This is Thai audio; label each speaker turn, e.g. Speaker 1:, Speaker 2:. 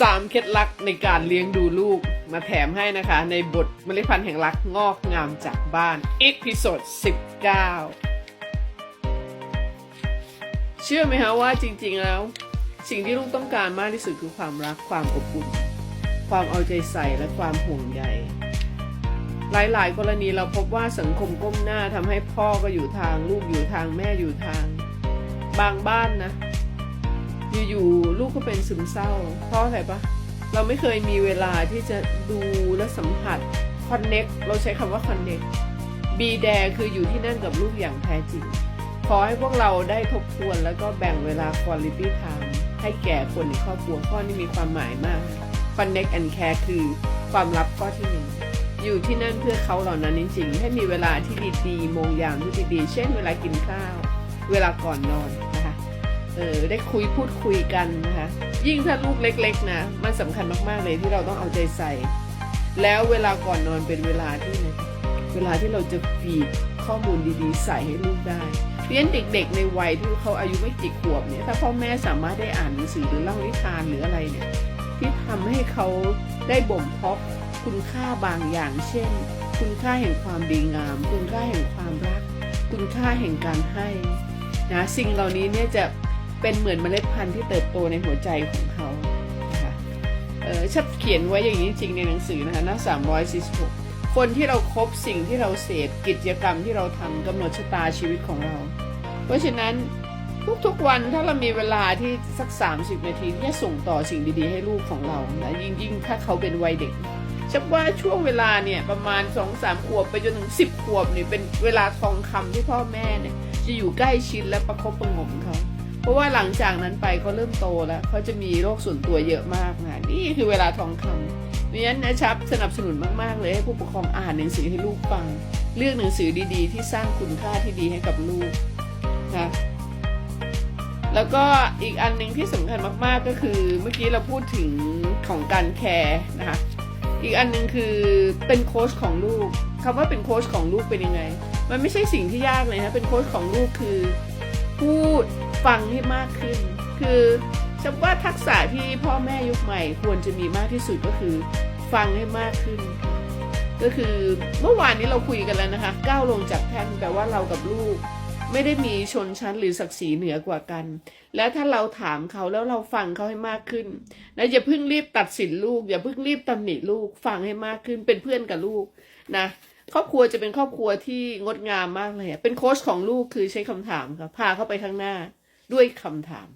Speaker 1: สามเคล็ดลับในการเลี้ยงดูลูกมาแถมให้นะคะ ในบทเมล็ดพันธุ์แห่งรักงอกงามจากบ้านอีพิโซด19 เชื่อไหมคะว่าจริงๆแล้ว สิ่งที่ลูกต้องการมากที่สุดคือความรักความอบอุ่น ความเอาใจใส่และความห่วงใยหลายๆ กรณีเราพบว่าสังคมก้มหน้าทำให้พ่อก็อยู่ทาง ลูกอยู่ทางแม่อยู่ทาง บางบ้านนะ อยู่ๆลูกก็เป็นซึมเศร้า เพราะอะไรปะเราไม่เคยมีเวลาที่จะดูและสัมผัสคอนเน็กเราใช้คำว่าคอนเน็กบีแดคืออยู่ที่นั่นกับลูกอย่างแท้จริง ขอให้พวกเราได้ทบทวนแล้วก็แบ่งเวลา quality time ให้แก่คนในครอบครัวข้อนี้มีความหมายมาก connect and care คือความลับข้อที่หนึ่งอยู่ที่นั่นเพื่อเขาเหล่านั้นจริงๆ ให้มีเวลาที่ดีๆมงยามที่ดีๆ เช่นเวลากินข้าว เวลาก่อนนอน เออได้คุยพูดคุยกันนะคะ ยิ่งถ้าลูกเล็ก ๆ นะ มันสำคัญมากๆเลยที่เราต้องเอาใจใส่ แล้วเวลาก่อนนอนเป็นเวลาที่ไหนเวลาที่เราจะฟีดข้อมูลดีๆ ใส่ให้ลูกได้เพราะฉะนั้นเด็กๆ ในวัยที่เขาอายุไม่กี่ขวบเนี่ยถ้าพ่อแม่สามารถได้อ่านหนังสือหรือเล่านิทานหรืออะไรเนี่ยที่ทำให้เขาได้บ่มเพาะคุณค่าบางอย่าง เช่น คุณค่าแห่งความดีงาม คุณค่าแห่งความรัก คุณค่าแห่งการให้นะสิ่งเหล่านี้เนี่ยจะ เป็นเหมือนเมล็ดพันธุ์ที่เติบโตในหัวใจของเขานะคะเออชัดเขียนไว้อย่างนี้จริงในหนังสือนะคะหน้า346 คนที่เราครบสิ่งที่เราเสพกิจกรรมที่เราทำกำหนดชะตาชีวิตของเรา เพราะฉะนั้นทุกๆวันถ้าเรามีเวลาที่สัก 30 นาทีที่จะส่งต่อสิ่งดีๆ ให้ลูกของเรานะยิ่งยิ่งถ้าเขาเป็นวัยเด็กฉันว่าช่วงเวลาเนี่ยประมาณ 2-3 ขวบไปจนถึง 10 ขวบเนี่ยเป็นเวลาทองคำที่พ่อแม่เนี่ยจะอยู่ใกล้ชิดและประคบประงมเขา เพราะว่าหลังจากนั้นไปเขาเริ่มโตแล้วเขาจะมีโรคส่วนตัวเยอะมากนะนี่คือเวลาทองคำเพราะฉะนั้นนะครับสนับสนุนมากๆ เลยให้ผู้ปกครองอ่านหนังสือให้ลูกฟัง เลือกหนังสือดีๆ ที่สร้างคุณค่าที่ดีให้กับลูกนะแล้วก็อีกอันหนึ่งที่สำคัญมากๆก็คือเมื่อกี้เราพูดถึงของการแคร์นะคะอีกอันหนึ่งคือเป็นโค้ชของลูกคำว่าเป็นโค้ชของลูกเป็นยังไง มันไม่ใช่สิ่งที่ยากเลยนะเป็นโค้ชของลูกคือพูด ฟังให้มากขึ้น คือฉันว่าทักษะที่พ่อแม่ยุคใหม่ควรจะมีมากที่สุดก็คือ ฟังให้มากขึ้น ก็คือเมื่อวานนี้เราคุยกันแล้วนะคะก้าวลงจากแท่นแปลว่าเรากับลูก ไม่ได้มีชนชั้นหรือศักดิ์ศรีเหนือกว่ากัน แล้วถ้าเราถามเขาแล้วเราฟังเขาให้มากขึ้นนะอย่าเพิ่งรีบตัดสินลูก อย่าเพิ่งรีบตำหนิลูก ฟังให้มากขึ้นเป็นเพื่อนกับลูกนะครอบครัวจะเป็นครอบครัวที่งดงามมากเลย เป็นโค้ชของลูกคือใช้คำถามครับพาเขาไปข้างหน้า ด้วยคำถาม